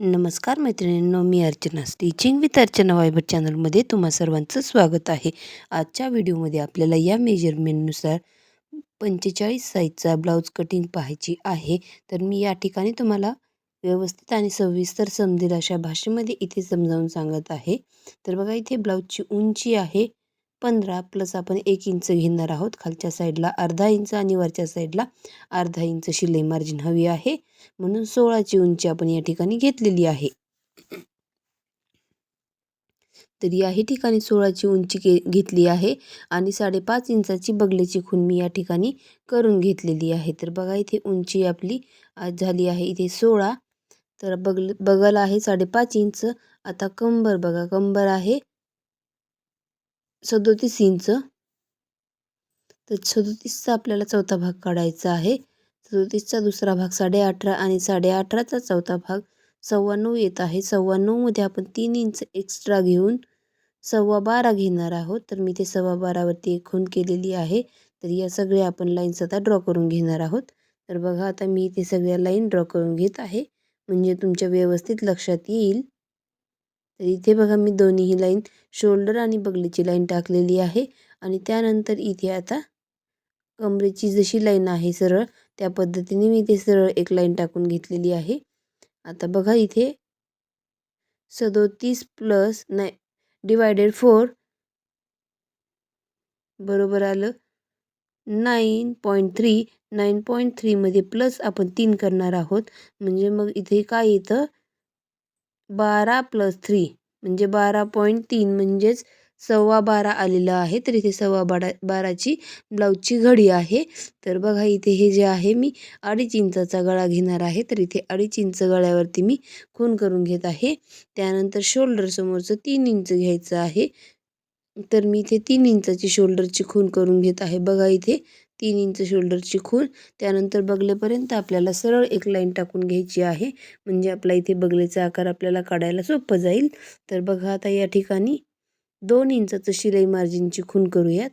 नमस्कार मैत्रिणींनो मी अर्चना. स्टिचिंग विथ अर्चना वायबर चॅनलमध्ये तुम्हा सर्वांचं स्वागत आहे. आजच्या व्हिडिओमध्ये आपल्याला या मेजरमेंटनुसार पंचेचाळीस साईजचा ब्लाऊज कटिंग पाहायची आहे. तर मी या ठिकाणी तुम्हाला व्यवस्थित आणि सविस्तर समजेल अशा भाषेमध्ये इथे समजावून सांगत आहे. तर बघा इथे ब्लाऊजची उंची आहे. पंधरा प्लस आपण एक इंच घेणार आहोत. खालच्या साईडला अर्धा इंच आणि वरच्या साईडला अर्धा इंच शिलाई मार्जिन हवी आहे. म्हणून सोळाची उंची आपण या ठिकाणी घेतलेली आहे. तर याही ठिकाणी सोळाची उंची घे घेतली आहे आणि साडेपाच इंचाची बगलेची खून मी या ठिकाणी करून घेतलेली आहे. तर बघा इथे उंची आपली आज झाली आहे. इथे सोळा. तर बगल बगल आहे साडेपाच इंच. आता कंबर बघा कंबर आहे. सदोतीस इंच. तर सदोतीसचा आपल्याला चौथा भाग काढायचा आहे. सदोतीसचा दुसरा भाग साडे अठरा आणि साडे अठराचा चौथा भाग सव्वाण्णव येत आहे. सव्वाण्णवमध्ये आपण तीन इंच एक्स्ट्रा घेऊन सव्वा बारा घेणार आहोत. तर मी ते सव्वा बारावरती एक खून केलेली आहे. तर या सगळ्या आपण लाईन्स आता ड्रॉ करून घेणार आहोत. तर बघा आता मी इथे सगळ्या लाईन ड्रॉ करून घेत आहे. म्हणजे तुमच्या व्यवस्थित लक्षात येईल. तर इथे बघा मी दोन्हीही लाईन शोल्डर आणि बगलीची लाईन टाकलेली आहे. आणि त्यानंतर इथे आता कमरेची जशी लाईन आहे सरळ त्या पद्धतीने मी इथे सरळ एक लाईन टाकून घेतलेली आहे. आता बघा इथे सदोतीस प्लस नाही डिवायडेड फोर बरोबर आलं. Nine point three nine point थ्रीमध्ये plus आपण तीन करणार आहोत. म्हणजे मग इथे काय येतं? बारा प्लस थ्री म्हणजे बारा पॉईंट तीन म्हणजेच सव्वा बारा आलेलं आहे. तर इथे सव्वा बारा बाराची ब्लाऊजची घडी आहे. तर बघा इथे हे जे आहे मी अडीच इंचाचा गळा घेणार आहे. तर इथे अडीच इंच गळ्यावरती मी खून करून घेत आहे. त्यानंतर शोल्डर समोरचं तीन इंच घ्यायचं आहे. तर मी इथे तीन इंचाची शोल्डरची खून करून घेत आहे. बघा इथे तीन इंच शोल्डरची खूण त्यानंतर बगलेपर्यंत आपल्याला सरळ एक लाईन टाकून घ्यायची आहे. म्हणजे आपला इथे बगलेचा आकार आपल्याला काढायला सोपं जाईल. तर बघा आता या ठिकाणी दोन इंचाचं शिलाई मार्जिनची खून करूयात.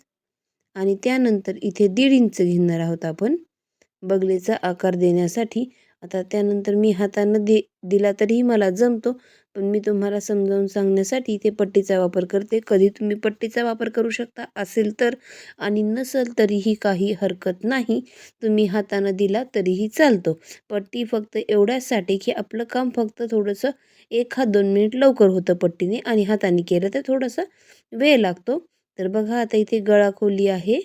आणि त्यानंतर इथे दीड इंच घेणार आहोत आपण. बगलेचा आकार देण्यासाठी आता त्यानंतर मी हातानं दि दिला तरीही मला जमतो पण मी तुम्हाला समजावून सांगण्यासाठी इथे पट्टीचा वापर करते. कधी तुम्ही पट्टीचा वापर करू शकता असेल तर आणि नसेल तरीही काही हरकत नाही. तुम्ही हातानं दिला तरीही चालतो. पट्टी फक्त एवढ्यासाठी की आपलं काम फक्त थोडंसं एक हा दोन मिनिट लवकर होतं पट्टीने आणि हाताने केलं तर थोडंसं वेळ लागतो. तर बघा आता इथे गळा खोली आहे.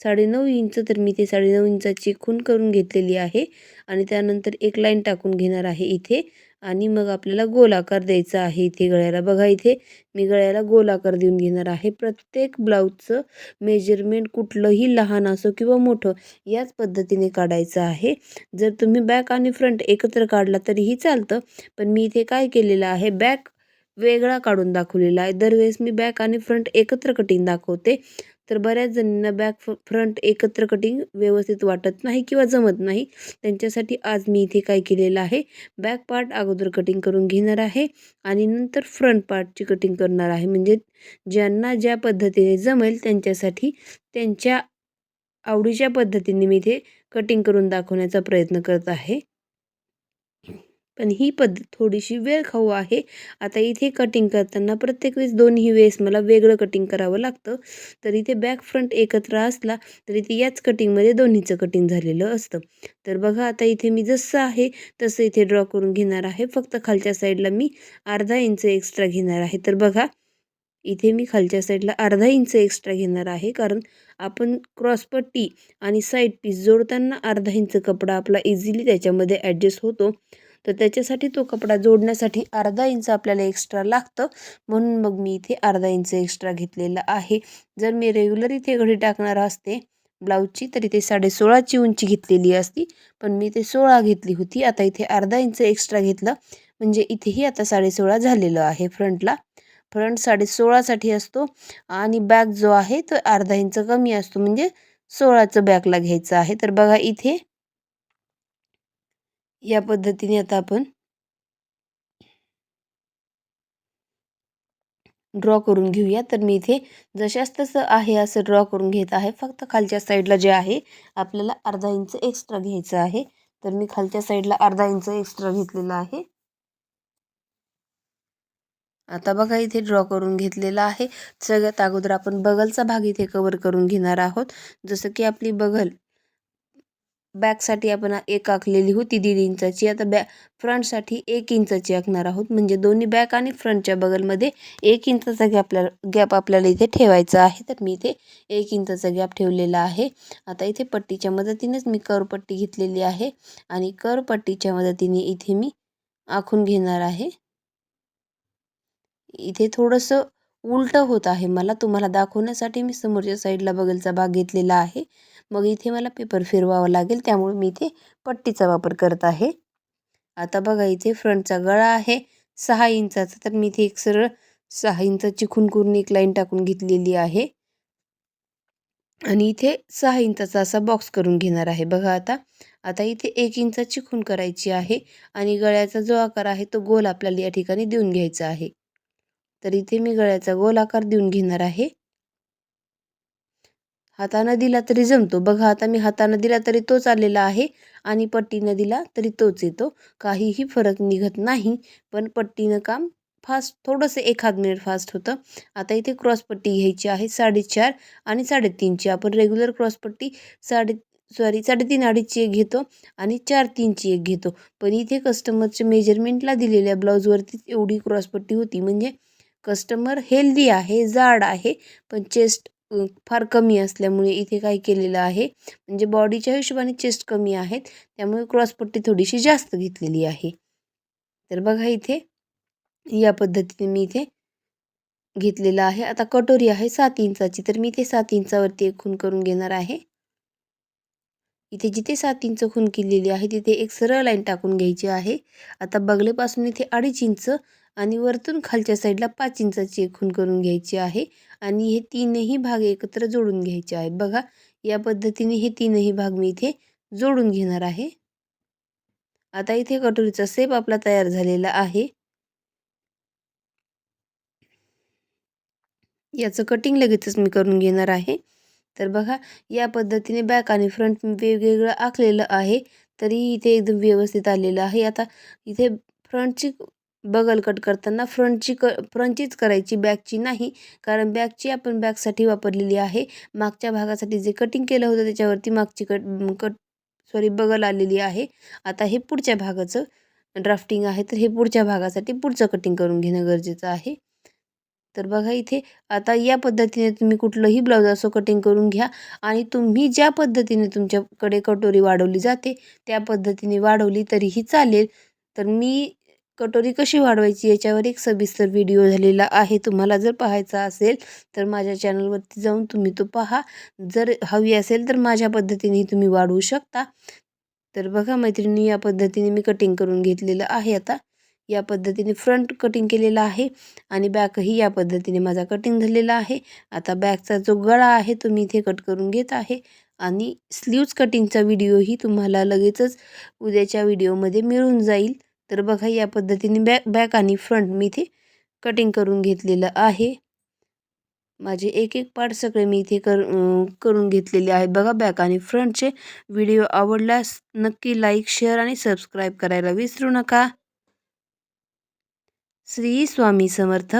साडेनऊ इंच तर मी ते साडेनऊ इंचाची खून करून घेतलेली आहे आणि त्यानंतर एक लाईन टाकून घेणार आहे इथे आणि मग आपल्याला गोलाकार द्यायचा आहे इथे गळ्याला. बघा इथे मी गळ्याला गोलाकार देऊन घेणार आहे. प्रत्येक ब्लाऊजचं मेजरमेंट कुठलंही लहान असो किंवा मोठं याच पद्धतीने काढायचं आहे. जर तुम्ही बॅक आणि फ्रंट एकत्र काढला तरीही चालतं पण मी इथे काय केलेलं आहे? बॅक वेगळा काढून दाखवलेला आहे. दरवेळेस मी बॅक आणि फ्रंट एकत्र कटिंग दाखवते. तर बऱ्याच जणींना बॅक फ्रंट एकत्र कटिंग व्यवस्थित वाटत नाही किंवा जमत नाही. त्यांच्यासाठी आज मी इथे काय केलेलं आहे? बॅक पार्ट अगोदर कटिंग करून घेणार आहे आणि नंतर फ्रंट पार्टची कटिंग करणार आहे. म्हणजे ज्यांना ज्या पद्धतीने जमेल त्यांच्यासाठी त्यांच्या आवडीच्या पद्धतीने मी इथे कटिंग करून दाखवण्याचा प्रयत्न करत आहे. पण ही पद्धत थोडीशी वेळ खाऊ आहे. आता इथे कटिंग करताना प्रत्येक वेळेस दोन्ही वेळेस मला वेगळं कटिंग करावं लागतं. तर इथे बॅक फ्रंट एकत्र असला तर इथे याच कटिंगमध्ये दोन्हीचं कटिंग झालेलं असतं. तर बघा आता इथे मी जसं आहे तसं इथे ड्रॉ करून घेणार आहे. फक्त खालच्या साईडला मी अर्धा इंच एक्स्ट्रा घेणार आहे. तर बघा इथे मी खालच्या साईडला अर्धा इंच एक्स्ट्रा घेणार आहे. कारण आपण क्रॉसपट्टी आणि साईड पीस जोडताना अर्धा इंच कपडा आपला इझिली त्याच्यामध्ये ॲडजस्ट होतो. तर त्याच्यासाठी तो कपडा जोडण्यासाठी अर्धा इंच आपल्याला एक्स्ट्रा लागतं. म्हणून मग मी इथे अर्धा इंच एक्स्ट्रा घेतलेला आहे. जर मी रेग्युलर इथे घडी टाकणार असते ब्लाऊजची तर इथे साडे सोळाची उंची घेतलेली असती. पण मी ते सोळा घेतली होती. आता इथे अर्धा इंच एक्स्ट्रा घेतलं. म्हणजे इथेही आता साडे सोळा झालेलं आहे फ्रंटला. फ्रंट साडे सोळासाठी असतो आणि बॅक जो आहे तो अर्धा इंच कमी असतो. म्हणजे सोळाचं बॅकला घ्यायचं आहे. तर बघा इथे या पद्धतीने आता आपण ड्रॉ करून घेऊया. तर मी इथे जशाच तसं आहे असं ड्रॉ करून घेत आहे. फक्त खालच्या साईडला जे आहे आपल्याला अर्धा इंच एक्स्ट्रा घ्यायचं आहे. तर मी खालच्या साईडला अर्धा इंच एक्स्ट्रा घेतलेला आहे. आता बघा इथे ड्रॉ करून घेतलेला आहे. सगळ्यात अगोदर आपण बगलचा भाग इथे कवर करून घेणार आहोत. जसं की आपली बगल बॅकसाठी आपण एक आखलेली होती दीड इंचाची. आता बॅ फ्रंटसाठी एक इंचाची आखणार आहोत. म्हणजे दोन्ही बॅक आणि फ्रंटच्या बगलमध्ये एक इंचाचा गॅप आपल्याला गॅप आपल्याला इथे ठेवायचा आहे. तर मी इथे एक इंचाचा गॅप ठेवलेला आहे. आता इथे पट्टीच्या मदतीनेच मी करपट्टी घेतलेली आहे. आणि करपट्टीच्या मदतीने इथे मी आखून घेणार आहे. इथे थोडंसं उलटं होत आहे मला. तुम्हाला दाखवण्यासाठी मी समोरच्या साईडला बगलचा भाग घेतलेला आहे. मग इथे मला पेपर फिरवावा लागेल त्यामुळे मी इथे पट्टीचा वापर करत आहे. आता बघा इथे फ्रंटचा गळा आहे सहा इंचाचा. तर मी इथे एक सरळ सहा इंचाची करून एक लाईन टाकून घेतलेली आहे. आणि इथे सहा इंचाचा असा बॉक्स करून घेणार आहे. बघा आता आता इथे एक इंचाची खून करायची आहे. आणि गळ्याचा जो आकार आहे तो गोल आपल्याला या ठिकाणी देऊन घ्यायचा आहे. तर इथे मी गळ्याचा गोल आकार देऊन घेणार आहे. हातानं दिला तरी जमतो. बघा आता मी हातानं दिला तरी तोच आलेला आहे आणि पट्टीनं दिला तरी तोच येतो. काहीही फरक निघत नाही पण पट्टीनं काम फास्ट थोडंसं एखाद मिनिट फास्ट होतं. आता इथे क्रॉसपट्टी घ्यायची आहे साडेचार आणि साडेतीनची. आपण रेग्युलर क्रॉसपट्टी साडे सॉरी साडेतीन अडीचची एक घेतो आणि चार तीनची एक घेतो. पण इथे कस्टमरच्या मेजरमेंटला दिलेल्या ब्लाऊजवरतीच एवढी क्रॉसपट्टी होती. म्हणजे कस्टमर हेल्दी आहे जाड आहे पण चेस्ट फार कमी असल्यामुळे इथे काय केलेलं आहे म्हणजे बॉडीच्या हिशोबाने चेस्ट कमी आहेत त्यामुळे क्रॉसपट्टी थोडीशी जास्त घेतलेली आहे. तर बघा इथे या पद्धतीने मी इथे घेतलेलं आहे. आता कटोरी आहे सात इंचाची तर मी इथे सात इंचावरती एक खून करून घेणार आहे. इथे जिथे सात इंच खून केलेली आहे तिथे एक सरळ लाईन टाकून घ्यायची आहे. आता बगलेपासून इथे अडीच इंच आणि वरतून खालच्या साईडला पाच इंचाची एक खून करून घ्यायची आहे. आणि हे तीनही भाग एकत्र जोडून घ्यायचे आहेत. बघा या पद्धतीने हे तीनही भाग मी इथे जोडून घेणार आहे. आता इथे कटोरीचा सेप आपला तयार झालेला आहे. याचं कटिंग लगेचच मी करून घेणार आहे. तर बघा या पद्धतीने बॅक आणि फ्रंट वेगवेगळं आखलेलं आहे. तरी इथे एकदम व्यवस्थित आलेलं आहे. आता इथे फ्रंटची बगल कट करताना फ्रंटची क फ्रंटचीच करायची बॅकची नाही कारण बॅकची आपण बॅकसाठी वापरलेली आहे. मागच्या भागासाठी जे कटिंग केलं होतं त्याच्यावरती मागची कट कट सॉरी बगल आलेली आहे. आता हे पुढच्या भागाचं ड्राफ्टिंग आहे तर हे पुढच्या भागासाठी पुढचं कटिंग करून घेणं गरजेचं आहे. तर बघा इथे आता या पद्धतीने तुम्ही कुठलंही ब्लाऊज असो कटिंग करून घ्या आणि तुम्ही ज्या पद्धतीने तुमच्याकडे कटोरी वाढवली जाते त्या पद्धतीने वाढवली तरीही चालेल. तर मी कटोरी कशी वाढवायची याच्यावर एक सविस्तर व्हिडिओ झालेला आहे. तुम्हाला जर पाहायचा असेल तर माझ्या चॅनलवरती जाऊन तुम्ही तो पहा. जर हवी असेल तर माझ्या पद्धतीने तुम्ही वाढवू शकता. तर बघा मैत्रिणी या पद्धतीने मी कटिंग करून घेतलेलं आहे आता. या पद्धतीने फ्रंट कटिंग केलेला आहे आणि बॅकही या पद्धतीने माझा कटिंग झालेला आहे. आता बॅकचा जो गळा आहे तो मी इथे कट करून घेत आहे आणि स्लीव्ज कटिंगचा व्हिडिओही तुम्हाला लगेचच उद्याच्या व्हिडिओमध्ये मिळून जाईल. तर बघा या पद्धतीने बॅक बॅक आणि फ्रंट मी इथे कटिंग करून घेतलेलं आहे. माझे एक एक पार्ट सगळे मी इथे कर करून घेतलेले आहेत. बघा बॅक आणि फ्रंटचे व्हिडिओ आवडल्यास नक्की लाईक शेअर आणि सबस्क्राईब करायला विसरू नका. श्री स्वामी समर्थ.